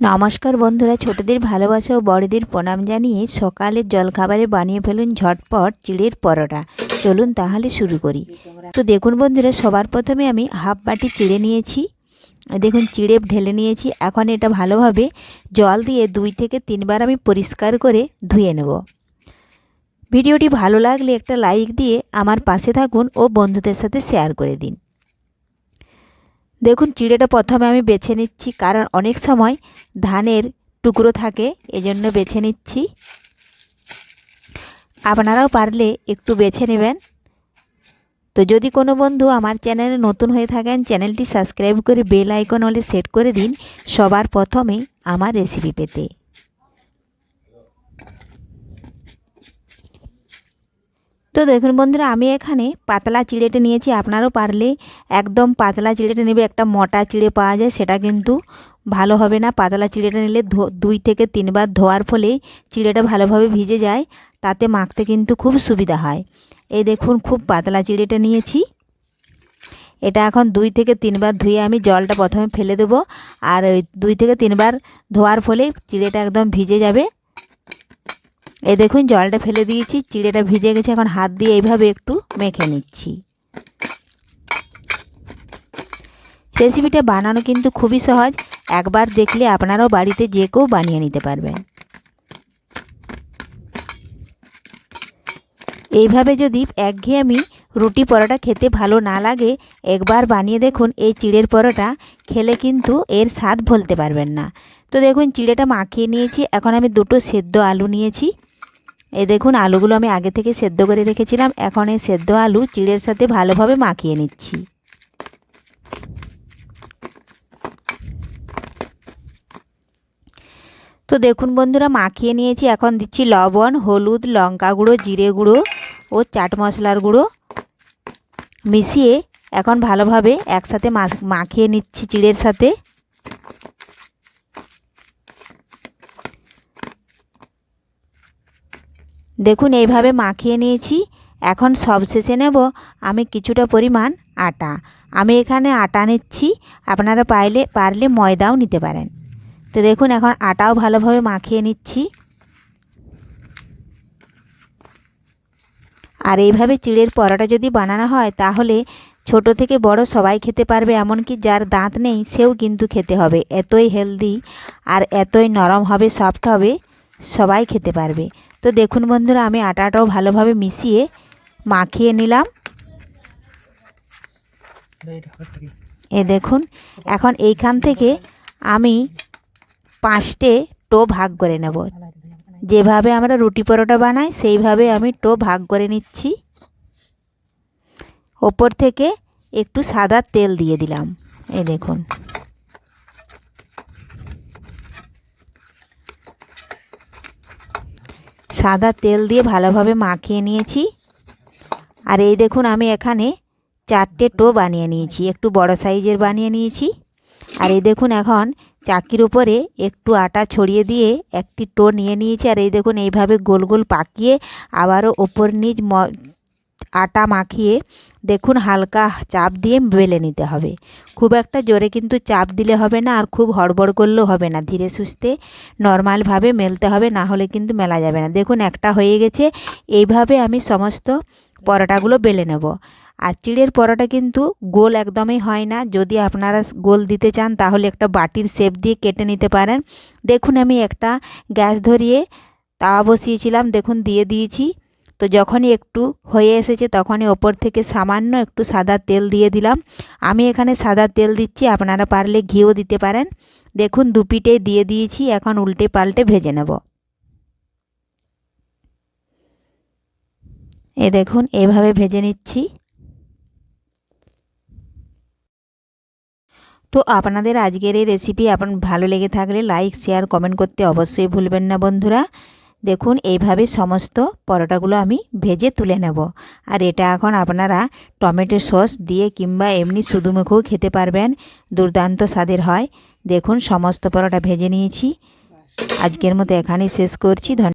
নমস্কার বন্ধুরা, ছোটদের ভালোবাসা ও বড়দের প্রণাম জানিয়ে সকালের জলখাবারে বানিয়ে ফেলুন ঝটপট চিড়ের পরোটা। চলুন তাহলে শুরু করি। তো দেখুন বন্ধুরা, সবার প্রথমে আমি হাফ বাটি চিড়ে নিয়েছি। দেখুন, চিড়ে ঢেলে নিয়েছি। এখন এটা ভালোভাবে জল দিয়ে দুই থেকে তিনবার আমি পরিষ্কার করে ধুয়ে নেব। ভিডিওটি ভালো লাগলে একটা লাইক দিয়ে আমার পাশে থাকুন ও বন্ধুদের সাথে শেয়ার করে দিন। দেখুন, চিড়েটা প্রথমে আমি বেছে নিচ্ছি, কারণ অনেক সময় ধানের টুকরো থাকে, এজন্য বেছে নিচ্ছি। আপনারাও পারলে একটু বেছে নেবেন। তো যদি কোনো বন্ধু আমার চ্যানেলে নতুন হয়ে থাকেন, চ্যানেলটি সাবস্ক্রাইব করে বেল আইকন হলে সেট করে দিন সবার প্রথমে আমার রেসিপি পেতে। তো দেখুন বন্ধুরা, আমি এখানে পাতলা চিড়েটা নিয়েছি। আপনারও পারলে একদম পাতলা চিড়েটা নেবে। একটা মোটা চিড়ে পাওয়া যায়, সেটা কিন্তু ভালো হবে না। পাতলা চিড়েটা নিলে দুই থেকে তিনবার ধোয়ার ফলে চিড়েটা ভালোভাবে ভিজে যায়। তাতে মাখতে কিন্তু খুব সুবিধা হয়। এই দেখুন, খুব পাতলা চিড়েটা নিয়েছি। এটা এখন দুই থেকে তিনবার ধুয়ে আমি জলটা প্রথমে ফেলে দেবো। আর দুই থেকে তিনবার ধোয়ার ফলে চিড়েটা একদম ভিজে যাবে। এই দেখুন, জলটা ফেলে দিয়েছি, চিড়েটা ভিজে গেছে, এখন হাত দিয়ে এইভাবে একটু মেখে নিচ্ছি। রেসিপিটা বানানো কিন্তু খুবই সহজ, একবার দেখলে আপনারাও বাড়িতে যে কেউ বানিয়ে নিতে পারবেন। এইভাবে যদি একঘেয়েমি রুটি পরোটা খেতে ভালো না লাগে, একবার বানিয়ে দেখুন, এই চিড়ের পরোটা খেলে কিন্তু এর স্বাদ ভুলতে পারবেন না। তো দেখুন, চিড়েটা মাখিয়ে নিয়েছি, এখন আমি দুটো সেদ্ধ আলু নিয়েছি। এই দেখুন, আলুগুলো আমি আগে থেকে সেদ্ধ করে রেখেছিলাম। এখন এই সেদ্ধ আলু চিড়ের সাথে ভালোভাবে মাখিয়ে নিচ্ছি। তো দেখুন বন্ধুরা, মাখিয়ে নিয়েছি। এখন দিচ্ছি লবণ, হলুদ, লঙ্কা গুঁড়ো, জিরে গুঁড়ো ও চাট মশলার গুঁড়ো মিশিয়ে এখন ভালোভাবে একসাথে মাখিয়ে নিচ্ছি চিড়ের সাথে। দেখুন, এইভাবে মাখিয়ে নিয়েছি। এখন সব শেষে নেব আমি কিছুটা পরিমাণ আটা। আমি এখানে আটা নিচ্ছি। আপনারা পাইলে, পারলে ময়দাও নিতে পারেন। তো দেখুন, এখন আটাও ভালোভাবে মাখিয়ে নিচ্ছি। আর এইভাবে চিড়ের পরোটা যদি বানানো হয়, তাহলে ছোট থেকে বড় সবাই খেতে পারবে, এমনকি যার দাঁত নেই, সেও কিন্তু খেতে হবে। এতই হেলদি আর এতই নরম হবে সফট হবে, সবাই খেতে পারবে। তো দেখুন বন্ধুরা, আমি আটাটাও ভালোভাবে মিশিয়ে মাখিয়ে নিলাম। এ দেখুন, এখন এইখান থেকে আমি পাঁচটে টো ভাগ করে নেব। যেভাবে আমরা রুটি পরোটা বানাই, সেইভাবে আমি টো ভাগ করে নিচ্ছি। ওপর থেকে একটু সাদা তেল দিয়ে দিলাম। এই দেখুন। সাদা তেল দিয়ে ভালোভাবে মাখিয়ে নিয়েছি। আর এই দেখুন, আমি এখানে চারটে টো বানিয়ে নিয়েছি। একটু বড় সাইজের বানিয়ে নিয়েছি। আর এই দেখুন, এখন চাকির উপরে একটু আটা ছড়িয়ে দিয়ে একটি টো নিয়ে নিয়েছি। আর এই দেখুন, এইভাবে গোল গোল পাকিয়ে আবারও ওপর নিচ আটা মাখিয়ে দেখুন হালকা চাপ দিয়ে বেলে নিতে হবে। খুব একটা জোরে কিন্তু চাপ দিলে হবে না আর খুব হড়বড় করলেও হবে না। ধীরে সুস্থে নর্মালভাবে মেলতে হবে, না হলে কিন্তু মেলা যাবে না। দেখুন একটা হয়ে গেছে, এইভাবে আমি সমস্ত পরোটাগুলো বেলে নেব। আর চিড়ের পরোটা কিন্তু গোল একদমই হয় না। যদি আপনারা গোল দিতে চান তাহলে একটা বাটির শেপ দিয়ে কেটে নিতে পারেন। দেখুন আমি একটা গ্যাস ধরিয়ে তাওয়া বসিয়েছিলাম। দেখুন দিয়ে দিয়েছি। তো যখনই একটু হয়ে এসেছে তখনই ওপর থেকে সামান্য একটু সাদা তেল দিয়ে দিলাম। আমি এখানে সাদা তেল দিচ্ছি, আপনারা পারলে ঘিও দিতে পারেন। দেখুন দুপিটে দিয়ে দিয়েছি, এখন উল্টে পাল্টে ভেজে নেব। এ দেখুন, এভাবে ভেজে নিচ্ছি। তো আপনাদের আজকের এই রেসিপি আপনার ভালো লেগে থাকলে লাইক শেয়ার কমেন্ট করতে অবশ্যই ভুলবেন না বন্ধুরা। দেখুন, এইভাবে সমস্ত পরোটাগুলো আমি ভেজে তুলে নেব। আর এটা এখন আপনারা টমেটো সস দিয়ে কিংবা এমনি শুধু মুখেও খেতে পারবেন। দুর্দান্ত স্বাদের হয়। দেখুন, সমস্ত পরোটা ভেজে নিয়েছি। আজকের মতো এখানেই শেষ করছি।